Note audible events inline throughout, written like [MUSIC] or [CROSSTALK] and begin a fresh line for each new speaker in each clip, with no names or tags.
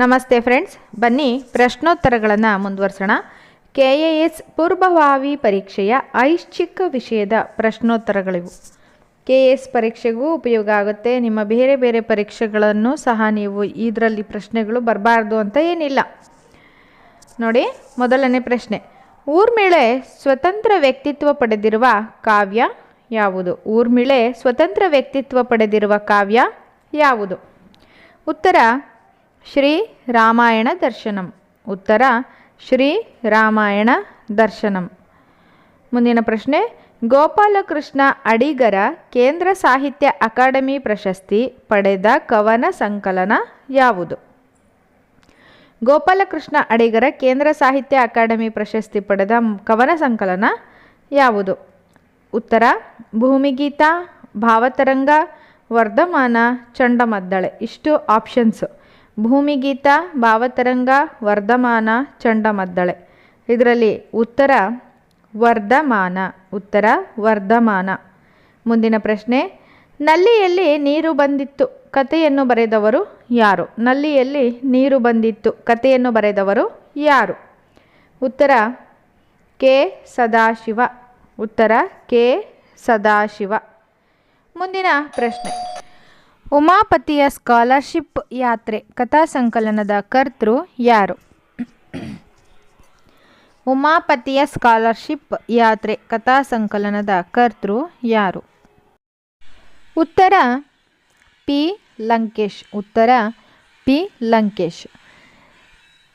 ನಮಸ್ತೆ ಫ್ರೆಂಡ್ಸ್, ಬನ್ನಿ ಪ್ರಶ್ನೋತ್ತರಗಳನ್ನು ಮುಂದುವರ್ಸೋಣ. ಕೆ ಎ ಎಸ್ ಪೂರ್ವಭಾವಿ ಪರೀಕ್ಷೆಯ ಐಚ್ಛಿಕ ವಿಷಯದ ಪ್ರಶ್ನೋತ್ತರಗಳಿವು. ಕೆ ಎ ಎಸ್ ಪರೀಕ್ಷೆಗೂ ಉಪಯೋಗ ಆಗುತ್ತೆ, ನಿಮ್ಮ ಬೇರೆ ಬೇರೆ ಪರೀಕ್ಷೆಗಳನ್ನು ಸಹ ನೀವು ಇದರಲ್ಲಿ ಪ್ರಶ್ನೆಗಳು ಬರಬಾರ್ದು ಅಂತ ಏನಿಲ್ಲ. ನೋಡಿ, ಮೊದಲನೇ ಪ್ರಶ್ನೆ. ಊರ್ಮಿಳೆ ಸ್ವತಂತ್ರ ವ್ಯಕ್ತಿತ್ವ ಪಡೆದಿರುವ ಕಾವ್ಯ ಯಾವುದು? ಊರ್ಮಿಳೆ ಸ್ವತಂತ್ರ ವ್ಯಕ್ತಿತ್ವ ಪಡೆದಿರುವ ಕಾವ್ಯ ಯಾವುದು? ಉತ್ತರ ಶ್ರೀ ರಾಮಾಯಣ ದರ್ಶನಂ. ಉತ್ತರ, ಶ್ರೀ ರಾಮಾಯಣ ದರ್ಶನಂ. ಮುಂದಿನ ಪ್ರಶ್ನೆ, ಗೋಪಾಲಕೃಷ್ಣ ಅಡಿಗರ ಕೇಂದ್ರ ಸಾಹಿತ್ಯ ಅಕಾಡೆಮಿ ಪ್ರಶಸ್ತಿ ಪಡೆದ ಕವನ ಸಂಕಲನ ಯಾವುದು? ಗೋಪಾಲಕೃಷ್ಣ ಅಡಿಗರ ಕೇಂದ್ರ ಸಾಹಿತ್ಯ ಅಕಾಡೆಮಿ ಪ್ರಶಸ್ತಿ ಪಡೆದ ಕವನ ಸಂಕಲನ ಯಾವುದು? ಉತ್ತರ ಭೂಮಿಗೀತ ಭಾವತರಂಗ, ವರ್ಧಮಾನ, ಚಂಡಮದ್ದಳೆ. ಇಷ್ಟು ಆಪ್ಷನ್ಸು ಭೂಮಿಗೀತ, ಭಾವತರಂಗ, ವರ್ಧಮಾನ, ಚಂಡಮದ್ದಳೆ. ಇದರಲ್ಲಿ ಉತ್ತರ ವರ್ಧಮಾನ ಉತ್ತರ ವರ್ಧಮಾನ. ಮುಂದಿನ ಪ್ರಶ್ನೆ, ನಲ್ಲಿಯಲ್ಲಿ ನೀರು ಬಂದಿತ್ತು, ಕಥೆಯನ್ನು ಬರೆದವರು ಯಾರು? ನಲ್ಲಿಯಲ್ಲಿ ನೀರು ಬಂದಿತ್ತು, ಕಥೆಯನ್ನು ಬರೆದವರು ಯಾರು? ಉತ್ತರ ಕೆ. ಸದಾಶಿವ. ಉತ್ತರ ಕೆ. ಸದಾಶಿವ. ಮುಂದಿನ ಪ್ರಶ್ನೆ ಉಮಾಪತಿಯ ಸ್ಕಾಲರ್ಶಿಪ್ ಯಾತ್ರೆ ಕಥಾ ಸಂಕಲನದ ಕರ್ತೃ ಯಾರು? ಉಮಾಪತಿಯ ಸ್ಕಾಲರ್ಶಿಪ್ ಯಾತ್ರೆ ಕಥಾ ಸಂಕಲನದ ಕರ್ತೃ ಯಾರು? ಉತ್ತರ, ಪಿ. ಲಂಕೇಶ್. ಉತ್ತರ, ಪಿ. ಲಂಕೇಶ್.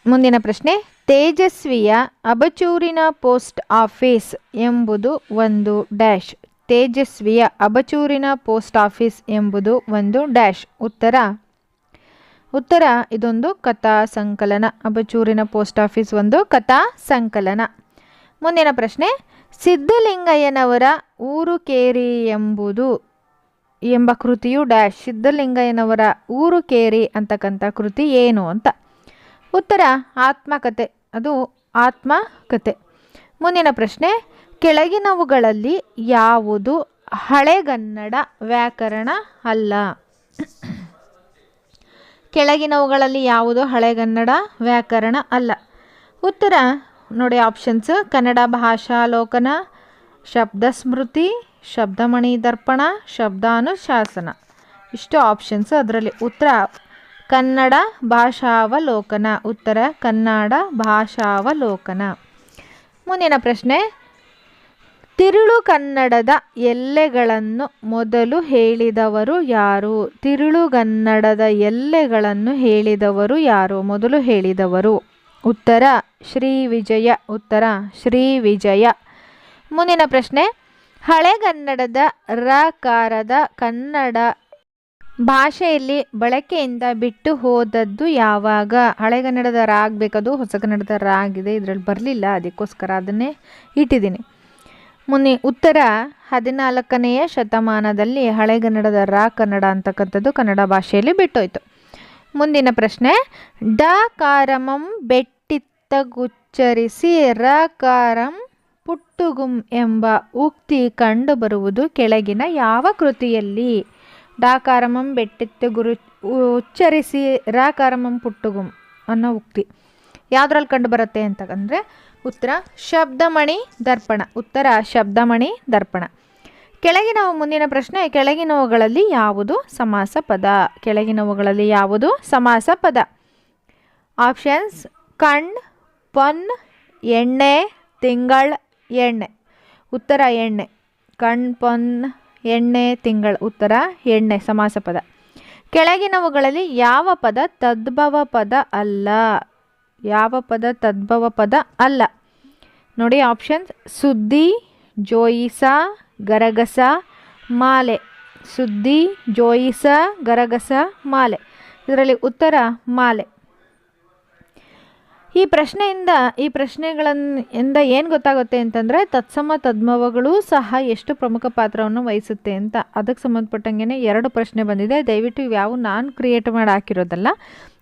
ಮುಂದಿನ ಪ್ರಶ್ನೆ, ತೇಜಸ್ವಿಯ ಅಬಚೂರಿನ ಪೋಸ್ಟ್ ಆಫೀಸ್ ಎಂಬುದು ಒಂದು ಡ್ಯಾಶ್. ತೇಜಸ್ವಿಯ ಅಬಚೂರಿನ ಪೋಸ್ಟ್ ಆಫೀಸ್ ಎಂಬುದು ಒಂದು ಡ್ಯಾಶ್. ಉತ್ತರ. ಉತ್ತರ, ಇದೊಂದು ಕಥಾ ಸಂಕಲನ. ಅಬಚೂರಿನ ಪೋಸ್ಟ್ ಆಫೀಸ್ ಒಂದು ಕಥಾ ಸಂಕಲನ. ಮುಂದಿನ ಪ್ರಶ್ನೆ, ಸಿದ್ಧಲಿಂಗಯ್ಯನವರ ಊರು ಕೇರಿ ಎಂಬುದು ಎಂಬ ಕೃತಿಯು ಡ್ಯಾಶ್. ಸಿದ್ಧಲಿಂಗಯ್ಯನವರ ಊರು ಕೇರಿ ಅಂತಕ್ಕಂಥ ಕೃತಿ ಏನು ಅಂತ. ಉತ್ತರ, ಆತ್ಮಕತೆ. ಅದು ಆತ್ಮಕತೆ. ಮುಂದಿನ ಪ್ರಶ್ನೆ ಕೆಳಗಿನವುಗಳಲ್ಲಿ ಯಾವುದು ಹಳೆಗನ್ನಡ ವ್ಯಾಕರಣ ಅಲ್ಲ? ಕೆಳಗಿನವುಗಳಲ್ಲಿ ಯಾವುದು ಹಳೆಗನ್ನಡ ವ್ಯಾಕರಣ ಅಲ್ಲ? ಉತ್ತರ ನೋಡಿ ಆಪ್ಷನ್ಸ್ ಕನ್ನಡ ಭಾಷಾಲೋಕನ ಶಬ್ದ ಸ್ಮೃತಿ ಶಬ್ದಮಣಿ ದರ್ಪಣ, ಶಬ್ದಾನುಶಾಸನ. ಇಷ್ಟು ಆಪ್ಷನ್ಸ್ ಅದರಲ್ಲಿ. ಉತ್ತರ, ಕನ್ನಡ ಭಾಷಾವಲೋಕನ. ಉತ್ತರ, ಕನ್ನಡ ಭಾಷಾವಲೋಕನ. ಮುಂದಿನ ಪ್ರಶ್ನೆ. ತಿರುಳು ಕನ್ನಡದ ಎಲ್ಲೆಗಳನ್ನು ಮೊದಲು ಹೇಳಿದವರು ಯಾರು? ತಿರುಳುಗನ್ನಡದ ಎಲ್ಲೆಗಳನ್ನು ಹೇಳಿದವರು ಯಾರು? ಮೊದಲು ಹೇಳಿದವರು. ಉತ್ತರ, ಶ್ರೀ ವಿಜಯ. ಉತ್ತರ, ಶ್ರೀ ವಿಜಯ. ಮುಂದಿನ ಪ್ರಶ್ನೆ. ಹಳೆಗನ್ನಡದ ರಕಾರದ ಕನ್ನಡ ಭಾಷೆಯಲ್ಲಿ ಬಳಕೆಯಿಂದ ಬಿಟ್ಟು ಹೋದದ್ದು ಯಾವಾಗ? ಹಳೆಗನ್ನಡದ ರ ಆಗಬೇಕದು ಹೊಸಗನ್ನಡದ ರ ಆಗಿದೆ ಇದರಲ್ಲಿ ಬರಲಿಲ್ಲ. ಅದಕ್ಕೋಸ್ಕರ ಅದನ್ನೇ ಇಟ್ಟಿದ್ದೀನಿ. ಮುನ್ನೆ, ಉತ್ತರ ಹದಿನಾಲ್ಕನೆಯ ಶತಮಾನದಲ್ಲಿ ಹಳೆಗನ್ನಡದ ರಾ ಕನ್ನಡ ಅಂತಕ್ಕಂಥದ್ದು ಕನ್ನಡ ಭಾಷೆಯಲ್ಲಿ ಬಿಟ್ಟೋಯ್ತು. ಮುಂದಿನ ಪ್ರಶ್ನೆ, ಡ ಕಾರಮಂ ಬೆಟ್ಟಿತ್ತಗುಚ್ಚರಿಸಿ ಕಾರಂ ಪುಟ್ಟುಗುಂ ಎಂಬ ಉಕ್ತಿ ಕಂಡುಬರುವುದು ಕೆಳಗಿನ ಯಾವ ಕೃತಿಯಲ್ಲಿ? ಡಾಕಾರಮಂ ಬೆಟ್ಟಿತ್ತು ಗುರು ಉಚ್ಚರಿಸಿ ರಾಕಾರಮಂ ಪುಟ್ಟುಗುಂ ಅನ್ನೋ ಉಕ್ತಿ. ಯಾವುದ್ರಲ್ಲಿ ಕಂಡು ಬರುತ್ತೆ ಅಂತಂದರೆ ಉತ್ತರ, ಶಬ್ದಮಣಿ ದರ್ಪಣ. ಉತ್ತರ, ಶಬ್ದಮಣಿ ದರ್ಪಣ. ಕೆಳಗಿನವು ಮುಂದಿನ ಪ್ರಶ್ನೆ ಕೆಳಗಿನವುಗಳಲ್ಲಿ ಯಾವುದು ಸಮಾಸ ಪದ ಕೆಳಗಿನವುಗಳಲ್ಲಿ ಯಾವುದು ಸಮಾಸ ಪದ ಆಪ್ಷನ್ಸ್ ಕಣ್, ಪೊನ್, ಎಣ್ಣೆ, ತಿಂಗಳ, ಎಣ್ಣೆ. ಉತ್ತರ, ಎಣ್ಣೆ. ಕಣ್, ಪೊನ್, ಎಣ್ಣೆ, ತಿಂಗಳ. ಉತ್ತರ, ಎಣ್ಣೆ ಸಮಾಸ ಪದ ಕೆಳಗಿನವುಗಳಲ್ಲಿ ಯಾವ ಪದ ತದ್ಭವ ಪದ ಅಲ್ಲ? ಯಾವ ಪದ ತದ್ಭವ ಪದ ಅಲ್ಲ. ನೋಡಿ ಆಪ್ಷನ್ಸ್ ಸುದ್ದಿ, ಜೋಯಿಸ, ಗರಗಸ, ಮಾಲೆ. ಸುದ್ದಿ, ಜೋಯಿಸ, ಗರಗಸ, ಮಾಲೆ. ಇದರಲ್ಲಿ ಉತ್ತರ ಮಾಲೆ. ಈ ಪ್ರಶ್ನೆಯಿಂದ, ಈ ಪ್ರಶ್ನೆಗಳಿಂದ ಏನು ಗೊತ್ತಾಗುತ್ತೆ ಅಂತಂದರೆ, ತತ್ಸಮ ತದ್ಮವಗಳು ಸಹ ಎಷ್ಟು ಪ್ರಮುಖ ಪಾತ್ರವನ್ನು ವಹಿಸುತ್ತೆ ಅಂತ. ಅದಕ್ಕೆ ಸಂಬಂಧಪಟ್ಟಂಗೆ ಎರಡು ಪ್ರಶ್ನೆ ಬಂದಿದೆ. ದಯವಿಟ್ಟು ಇವ್ಯಾವು ನಾನು ಕ್ರಿಯೇಟ್ ಮಾಡಿ ಹಾಕಿರೋದಲ್ಲ.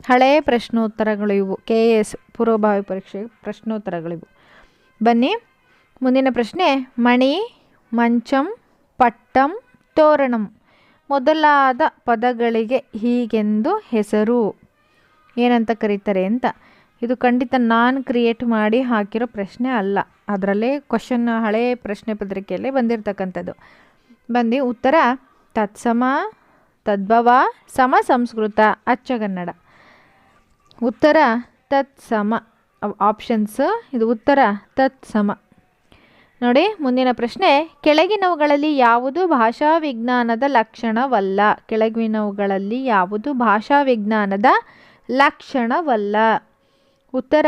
ಹಳೆಯ ಪ್ರಶ್ನೋತ್ತರಗಳು ಇವು. ಕೆ ಎಸ್ ಪೂರ್ವಭಾವಿ ಪರೀಕ್ಷೆ ಪ್ರಶ್ನೋತ್ತರಗಳಿವು. ಬನ್ನಿ, ಮುಂದಿನ ಪ್ರಶ್ನೆ. ಮಣಿ, ಮಂಚಂ, ಪಟ್ಟಂ, ತೋರಣಂ ಮೊದಲಾದ ಪದಗಳಿಗೆ ಹೀಗೆಂದು ಹೆಸರು. ಏನಂತ ಕರೀತಾರೆ ಅಂತ. ಇದು ಖಂಡಿತ ನಾನು ಕ್ರಿಯೇಟ್ ಮಾಡಿ ಹಾಕಿರೋ ಪ್ರಶ್ನೆ ಅಲ್ಲ. ಅದರಲ್ಲೇ ಕ್ವಶನ್ ಹಳೆ ಪ್ರಶ್ನೆ ಪತ್ರಿಕೆಯಲ್ಲೇ ಬಂದಿರತಕ್ಕಂಥದ್ದು. ಬಂದು ಉತ್ತರ, ತತ್ಸಮ, ತದ್ಭವ, ಸಮ ಸಂಸ್ಕೃತ ಅಚ್ಚಗನ್ನಡ ಉತ್ತರ, ತತ್ಸಮ. ಆಪ್ಷನ್ಸ್ ಇದು ಉತ್ತರ, ತತ್ಸಮ. ನೋಡಿ, ಮುಂದಿನ ಪ್ರಶ್ನೆ, ಕೆಳಗಿನವುಗಳಲ್ಲಿ ಯಾವುದು ಭಾಷಾ ವಿಜ್ಞಾನದ ಲಕ್ಷಣವಲ್ಲ? ಕೆಳಗಿನವುಗಳಲ್ಲಿ ಯಾವುದು ಭಾಷಾ ವಿಜ್ಞಾನದ ಲಕ್ಷಣವಲ್ಲ? ಉತ್ತರ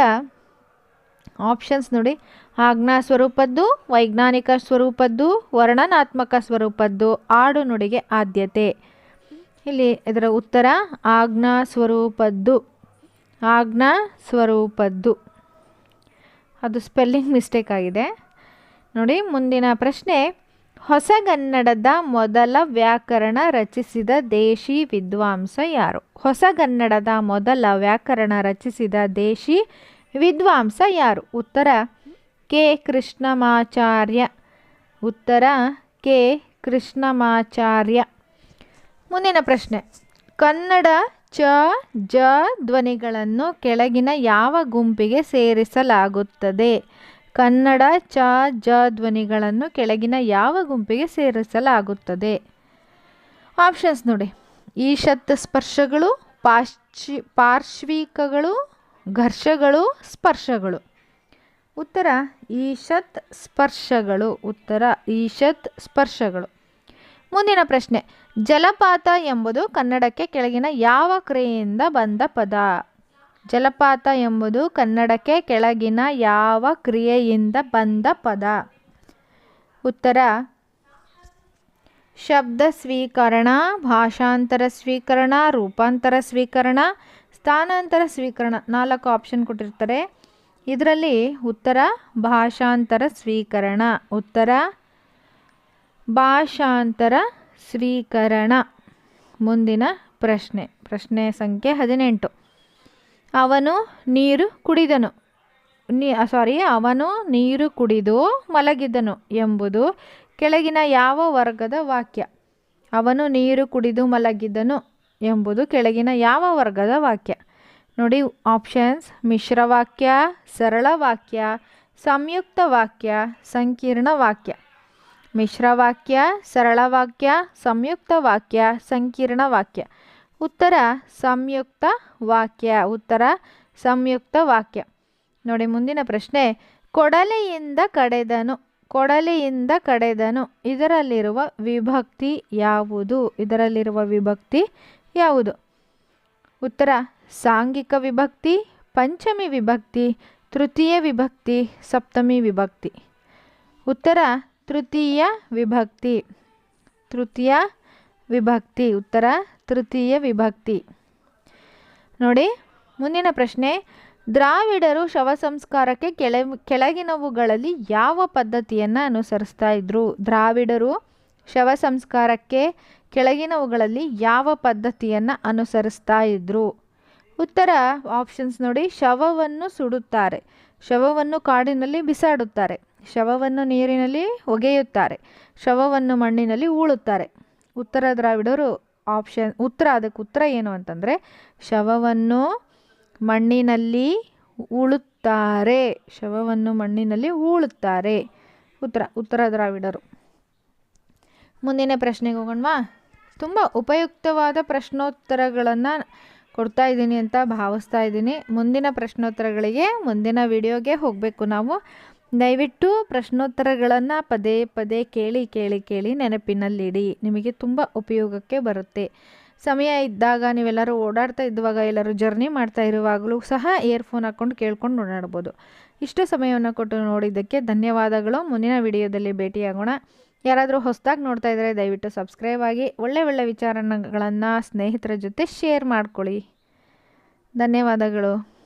ಆಪ್ಷನ್ಸ್ ನೋಡಿ. ಆಜ್ಞಾ ಸ್ವರೂಪದ್ದು, ವೈಜ್ಞಾನಿಕ ಸ್ವರೂಪದ್ದು, ವರ್ಣನಾತ್ಮಕ ಸ್ವರೂಪದ್ದು, ಆಡು ನುಡಿಗೆ ಆದ್ಯತೆ. ಇಲ್ಲಿ ಇದರ ಉತ್ತರ, ಆಜ್ಞಾ ಸ್ವರೂಪದ್ದು. ಆಜ್ಞಾ ಸ್ವರೂಪದ್ದು. ಅದು ಸ್ಪೆಲ್ಲಿಂಗ್ ಮಿಸ್ಟೇಕ್ [LAUGHS] ಆಗಿದೆ. ನೋಡಿ, ಮುಂದಿನ ಪ್ರಶ್ನೆ ಹೊಸಗನ್ನಡದ ಮೊದಲ ವ್ಯಾಕರಣ ರಚಿಸಿದ ದೇಶಿ ವಿದ್ವಾಂಸ ಯಾರು? ಹೊಸಗನ್ನಡದ ಮೊದಲ ವ್ಯಾಕರಣ ರಚಿಸಿದ ದೇಶಿ ವಿದ್ವಾಂಸ ಯಾರು? ಉತ್ತರ, ಕೆ. ಕೃಷ್ಣಮಾಚಾರ್ಯ. ಉತ್ತರ, ಕೆ. ಕೃಷ್ಣಮಾಚಾರ್ಯ. ಮುಂದಿನ ಪ್ರಶ್ನೆ. ಕನ್ನಡ ಚ, ಜ ಧ್ವನಿಗಳನ್ನು ಕೆಳಗಿನ ಯಾವ ಗುಂಪಿಗೆ ಸೇರಿಸಲಾಗುತ್ತದೆ? ಕನ್ನಡ ಚ, ಜ ಧ್ವನಿಗಳನ್ನು ಕೆಳಗಿನ ಯಾವ ಗುಂಪಿಗೆ ಸೇರಿಸಲಾಗುತ್ತದೆ? ಆಪ್ಷನ್ಸ್ ನೋಡಿ. ಈಶತ್ ಸ್ಪರ್ಶಗಳು ಪಾಶ್ಚಿ ಪಾರ್ಶ್ವಿಕಗಳು, ಘರ್ಷಗಳು, ಸ್ಪರ್ಶಗಳು. ಉತ್ತರ ಈಶತ್ ಸ್ಪರ್ಶಗಳು. ಉತ್ತರ ಈಶತ್ ಸ್ಪರ್ಶಗಳು. ಮುಂದಿನ ಪ್ರಶ್ನೆ. ಜಲಪಾತ ಎಂಬುದು ಕನ್ನಡಕ್ಕೆ ಕೆಳಗಿನ ಯಾವ ಕ್ರಿಯೆಯಿಂದ ಬಂದ ಪದ? ಜಲಪಾತ ಎಂಬುದು ಕನ್ನಡಕ್ಕೆ ಕೆಳಗಿನ ಯಾವ ಕ್ರಿಯೆಯಿಂದ ಬಂದ ಪದ. ಉತ್ತರ, ಶಬ್ದ ಸ್ವೀಕರಣ, ಭಾಷಾಂತರ ಸ್ವೀಕರಣ, ರೂಪಾಂತರ ಸ್ವೀಕರಣ, ಸ್ಥಾನಾಂತರ ಸ್ವೀಕರಣ ನಾಲ್ಕು ಆಪ್ಷನ್ ಕೊಟ್ಟಿರ್ತಾರೆ. ಇದರಲ್ಲಿ ಉತ್ತರ, ಭಾಷಾಂತರ ಸ್ವೀಕರಣ. ಉತ್ತರ, ಭಾಷಾಂತರ ಸ್ವೀಕರಣ. ಮುಂದಿನ ಪ್ರಶ್ನೆ ಪ್ರಶ್ನೆ ಸಂಖ್ಯೆ ಹದಿನೆಂಟು. ಅವನು ನೀರು ಕುಡಿದನು. ನೀ ಸಾರಿ ಅವನು ನೀರು ಕುಡಿದು ಮಲಗಿದನು ಎಂಬುದು ಕೆಳಗಿನ ಯಾವ ವರ್ಗದ ವಾಕ್ಯ? ಅವನು ನೀರು ಕುಡಿದು ಮಲಗಿದನು ಎಂಬುದು ಕೆಳಗಿನ ಯಾವ ವರ್ಗದ ವಾಕ್ಯ? ನೋಡಿ ಆಪ್ಷನ್ಸ್ ಮಿಶ್ರ ವಾಕ್ಯ, ಸರಳ ವಾಕ್ಯ, ಸಂಯುಕ್ತ ವಾಕ್ಯ, ಸಂಕೀರ್ಣ ವಾಕ್ಯ. ಮಿಶ್ರ ವಾಕ್ಯ, ಸರಳ ವಾಕ್ಯ, ಸಂಯುಕ್ತ ವಾಕ್ಯ, ಸಂಕೀರ್ಣ ವಾಕ್ಯ. ಉತ್ತರ ಸಂಯುಕ್ತ ವಾಕ್ಯ, ಉತ್ತರ ಸಂಯುಕ್ತ ವಾಕ್ಯ. ನೋಡಿ, ಮುಂದಿನ ಪ್ರಶ್ನೆ, ಕೊಡಲೆಯಿಂದ ಕಡೆದನು ಕೊಡಲೆಯಿಂದ ಕಡೆದನು, ಇದರಲ್ಲಿರುವ ವಿಭಕ್ತಿ ಯಾವುದು? ಇದರಲ್ಲಿರುವ ವಿಭಕ್ತಿ ಯಾವುದು? ಉತ್ತರ, ಸಾಂಘಿಕ ವಿಭಕ್ತಿ, ಪಂಚಮಿ ವಿಭಕ್ತಿ, ತೃತೀಯ ವಿಭಕ್ತಿ, ಸಪ್ತಮಿ ವಿಭಕ್ತಿ. ಉತ್ತರ, ತೃತೀಯ ವಿಭಕ್ತಿ. ತೃತೀಯ ವಿಭಕ್ತಿ. ಉತ್ತರ ತೃತೀಯ ವಿಭಕ್ತಿ. ನೋಡಿ, ಮುಂದಿನ ಪ್ರಶ್ನೆ. ದ್ರಾವಿಡರು ಶವ ಸಂಸ್ಕಾರಕ್ಕೆ ಕೆಳ, ಕೆಳಗಿನವುಗಳಲ್ಲಿ ಯಾವ ಪದ್ಧತಿಯನ್ನು ಅನುಸರಿಸ್ತಾ ಇದ್ರು? ದ್ರಾವಿಡರು ಶವ ಸಂಸ್ಕಾರಕ್ಕೆ ಕೆಳಗಿನವುಗಳಲ್ಲಿ ಯಾವ ಪದ್ಧತಿಯನ್ನು ಅನುಸರಿಸ್ತಾ ಇದ್ರು? ಉತ್ತರ ಆಪ್ಷನ್ಸ್ ನೋಡಿ. ಶವವನ್ನು ಸುಡುತ್ತಾರೆ. ಶವವನ್ನು ಕಾಡಿನಲ್ಲಿ ಬಿಸಾಡುತ್ತಾರೆ. ಶವವನ್ನು ನೀರಿನಲ್ಲಿ ಒಗೆಯುತ್ತಾರೆ ಶವವನ್ನು ಮಣ್ಣಿನಲ್ಲಿ ಉಳುತ್ತಾರೆ ಉತ್ತರ ದ್ರಾವಿಡರು ಆಪ್ಷನ್ ಉತ್ತರ ಅದಕ್ಕೆ ಉತ್ತರ ಏನು ಅಂತಂದರೆ, ಶವವನ್ನು ಮಣ್ಣಿನಲ್ಲಿ ಉಳುತ್ತಾರೆ. ಶವವನ್ನು ಮಣ್ಣಿನಲ್ಲಿ ಉಳುತ್ತಾರೆ. ಉತ್ತರ ಉತ್ತರ ದ್ರಾವಿಡರು. ಮುಂದಿನ ಪ್ರಶ್ನೆಗೆ ಹೋಗೋಣವಾ? ತುಂಬ ಉಪಯುಕ್ತವಾದ ಪ್ರಶ್ನೋತ್ತರಗಳನ್ನು ಕೊಡ್ತಾ ಇದ್ದೀನಿ ಅಂತ ಭಾವಿಸ್ತಾ ಇದ್ದೀನಿ. ಮುಂದಿನ ಪ್ರಶ್ನೋತ್ತರಗಳಿಗೆ ಮುಂದಿನ ವಿಡಿಯೋಗೆ ಹೋಗಬೇಕು ನಾವು. ದಯವಿಟ್ಟು ಪ್ರಶ್ನೋತ್ತರಗಳನ್ನು ಪದೇ ಪದೇ ಕೇಳಿ ಕೇಳಿ ಕೇಳಿ ನೆನಪಿನಲ್ಲಿಡಿ. ನಿಮಗೆ ತುಂಬ ಉಪಯೋಗಕ್ಕೆ ಬರುತ್ತೆ. ಸಮಯ ಇದ್ದಾಗ ನೀವೆಲ್ಲರೂ ಓಡಾಡ್ತಾ ಇದ್ದಾಗ ಎಲ್ಲರೂ ಜರ್ನಿ ಮಾಡ್ತಾ ಇರುವಾಗಲೂ ಸಹ ಇಯರ್ಫೋನ್ ಹಾಕ್ಕೊಂಡು ಕೇಳ್ಕೊಂಡು ಓಡಾಡ್ಬೋದು. ಇಷ್ಟು ಸಮಯವನ್ನು ಕೊಟ್ಟು ನೋಡಿದ್ದಕ್ಕೆ ಧನ್ಯವಾದಗಳು. ಮುಂದಿನ ವಿಡಿಯೋದಲ್ಲಿ ಭೇಟಿಯಾಗೋಣ. ಯಾರಾದರೂ ಹೊಸದಾಗಿ ನೋಡ್ತಾ ಇದ್ದರೆ ದಯವಿಟ್ಟು ಸಬ್ಸ್ಕ್ರೈಬ್ ಆಗಿ, ಒಳ್ಳೆ ಒಳ್ಳೆ ವಿಚಾರಗಳನ್ನು ಸ್ನೇಹಿತರ ಜೊತೆ ಶೇರ್ ಮಾಡ್ಕೊಳ್ಳಿ. ಧನ್ಯವಾದಗಳು.